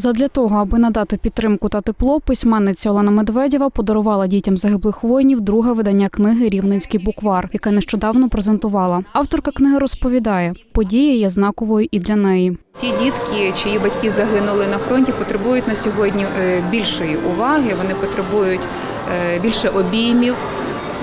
Задля того, аби надати підтримку та тепло, письменниця Олена Медведєва подарувала дітям загиблих воїнів друге видання книги Рівненський буквар, яке нещодавно презентувала. Авторка книги розповідає, подія є знаковою і для неї. Ті дітки, чиї батьки загинули на фронті, потребують на сьогодні е, більшої уваги. Вони потребують е, більше обіймів.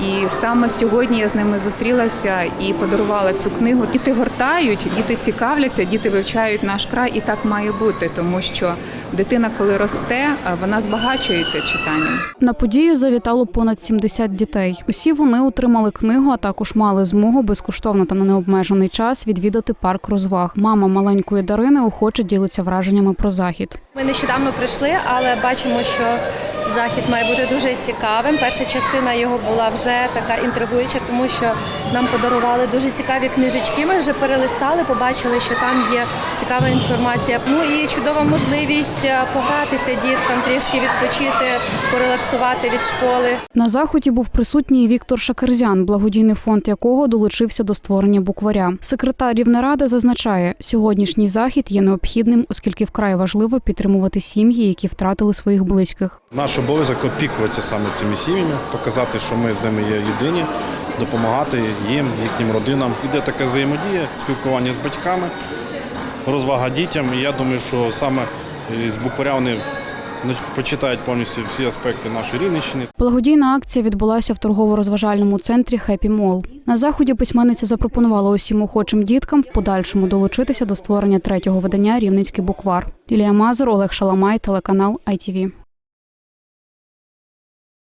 І саме сьогодні я з ними зустрілася і подарувала цю книгу. Діти гортають, діти цікавляться, діти вивчають наш край, і так має бути, тому що дитина, коли росте, вона збагачується читанням. На подію завітало понад 70 дітей. Усі вони отримали книгу, а також мали змогу безкоштовно та на необмежений час відвідати парк розваг. Мама маленької Дарини охоче ділиться враженнями про захід. Ми нещодавно прийшли, але бачимо, що захід має бути дуже цікавим. Перша частина його була вже така інтригуюча, тому що нам подарували дуже цікаві книжечки. Ми вже перелистали, побачили, що там є цікава інформація. Ну і чудова можливість е, погратися діткам, трішки відпочити, порелаксувати від школи. На заході був присутній Віктор Шакерзян, благодійний фонд якого долучився до створення букваря. Секретар Рівнеради зазначає, сьогоднішній захід є необхідним, оскільки вкрай важливо підтримувати сім'ї, які втратили своїх близьких. Наш обов'язок опікуватися саме цими сім'ями, показати, що ми з ними є єдині, допомагати їм, їхнім родинам. Іде така взаємодія, спілкування з батьками, розвага дітям. І я думаю, що саме з букваря вони почитають повністю всі аспекти нашої Рівненщини. Благодійна акція відбулася в торгово-розважальному центрі Хеппі Мол. На заході письменниця запропонувала усім охочим діткам в подальшому долучитися до створення третього видання Рівненський буквар. Лілія Мазур, Олег Шаламай, телеканал ITV.